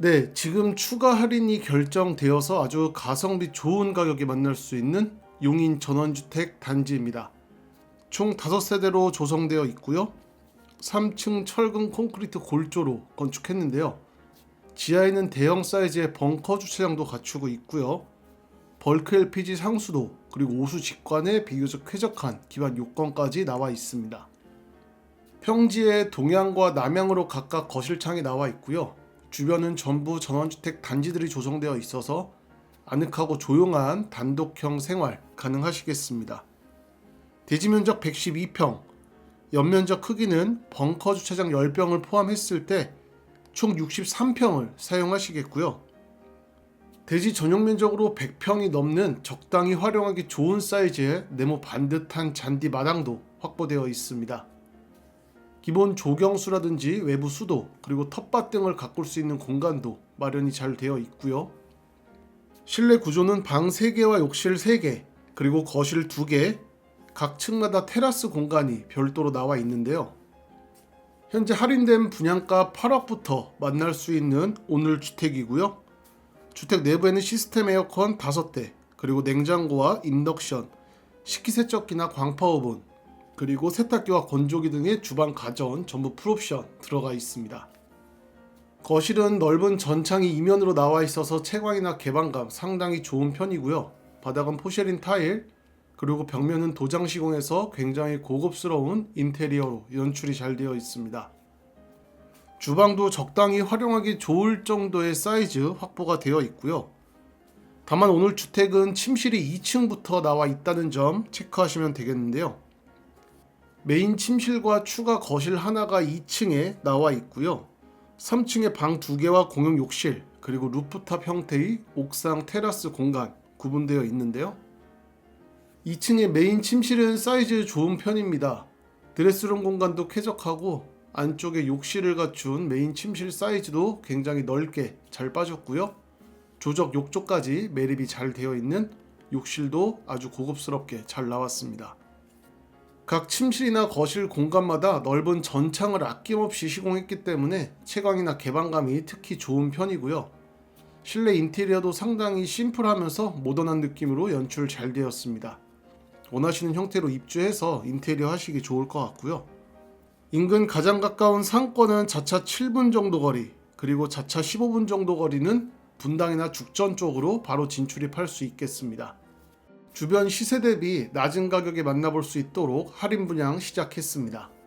네, 지금 추가 할인이 결정되어서 아주 가성비 좋은 가격에 만날 수 있는 용인 전원주택 단지입니다. 총 5세대로 조성되어 있고요. 3층 철근 콘크리트 골조로 건축했는데요. 지하에는 대형 사이즈의 벙커 주차장도 갖추고 있고요. 벌크 LPG 상수도 그리고 오수 직관에 비교적 쾌적한 기반 요건까지 나와 있습니다. 평지에 동향과 남향으로 각각 거실창이 나와 있고요. 주변은 전부 전원주택 단지들이 조성되어 있어서 아늑하고 조용한 단독형 생활 가능하시겠습니다. 대지 면적 112평, 연면적 크기는 벙커 주차장 10병을 포함했을 때 총 63평을 사용하시겠고요. 대지 전용 면적으로 100평이 넘는 적당히 활용하기 좋은 사이즈의 네모 반듯한 잔디 마당도 확보되어 있습니다. 기본 조경수라든지 외부 수도 그리고 텃밭 등을 가꿀 수 있는 공간도 마련이 잘 되어 있고요. 실내 구조는 방 3개와 욕실 3개 그리고 거실 2개 각 층마다 테라스 공간이 별도로 나와 있는데요. 현재 할인된 분양가 8억부터 만날 수 있는 오늘 주택이고요. 주택 내부에는 시스템 에어컨 5대 그리고 냉장고와 인덕션 식기세척기나 광파오븐 그리고 세탁기와 건조기 등의 주방 가전 전부 풀옵션 들어가 있습니다. 거실은 넓은 전창이 이면으로 나와 있어서 채광이나 개방감 상당히 좋은 편이고요. 바닥은 포쉐린 타일, 그리고 벽면은 도장 시공해서 굉장히 고급스러운 인테리어로 연출이 잘 되어 있습니다. 주방도 적당히 활용하기 좋을 정도의 사이즈 확보가 되어 있고요. 다만 오늘 주택은 침실이 2층부터 나와 있다는 점 체크하시면 되겠는데요. 메인 침실과 추가 거실 하나가 2층에 나와 있고요. 3층에 방 2개와 공용 욕실, 그리고 루프탑 형태의 옥상 테라스 공간 구분되어 있는데요. 2층의 메인 침실은 사이즈 좋은 편입니다. 드레스룸 공간도 쾌적하고 안쪽에 욕실을 갖춘 메인 침실 사이즈도 굉장히 넓게 잘 빠졌고요. 조적 욕조까지 매립이 잘 되어 있는 욕실도 아주 고급스럽게 잘 나왔습니다. 각 침실이나 거실 공간마다 넓은 전창을 아낌없이 시공했기 때문에 채광이나 개방감이 특히 좋은 편이고요. 실내 인테리어도 상당히 심플하면서 모던한 느낌으로 연출 잘 되었습니다. 원하시는 형태로 입주해서 인테리어 하시기 좋을 것 같고요. 인근 가장 가까운 상권은 자차 7분 정도 거리, 그리고 자차 15분 정도 거리는 분당이나 죽전 쪽으로 바로 진출입할 수 있겠습니다. 주변 시세 대비 낮은 가격에 만나볼 수 있도록 할인 분양 시작했습니다.